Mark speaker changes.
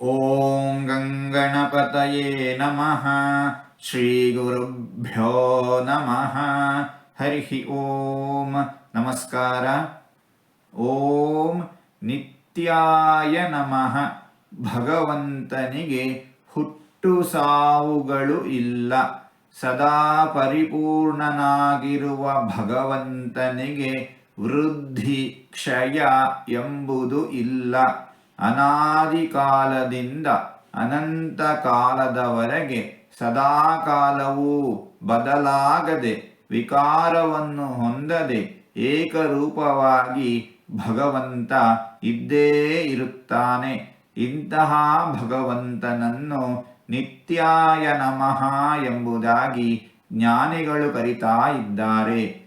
Speaker 1: ॐ गङ्गणपतये नमः ಶ್ರೀಗುರುಭ್ಯೋ ನಮಃ ಹರಿ ಓಂ ನಮಸ್ಕಾರ ಓಂ ನಿತ್ಯಾಯ ನಮಃ ಭಗವಂತನಿಗೆ ಹುಟ್ಟು ಸಾವುಗಳು ಇಲ್ಲ ಸದಾ ಪರಿಪೂರ್ಣನಾಗಿರುವ ಭಗವಂತನಿಗೆ ವೃದ್ಧಿ ಕ್ಷಯ ಎಂಬುದು ಇಲ್ಲ ಅನಾದಿ ಕಾಲದಿಂದ ಅನಂತ ಕಾಲದವರೆಗೆ ಸದಾಕಾಲವೂ ಬದಲಾಗದೆ ವಿಕಾರವನ್ನು ಹೊಂದದೆ ಏಕರೂಪವಾಗಿ ಭಗವಂತ ಇದ್ದೇ ಇರುತ್ತಾನೆ. ಇಂತಹ ಭಗವಂತನನ್ನು ನಿತ್ಯಾಯ ನಮಃ ಎಂಬುದಾಗಿ ಜ್ಞಾನಿಗಳು ಕರಿತಾ ಇದ್ದಾರೆ.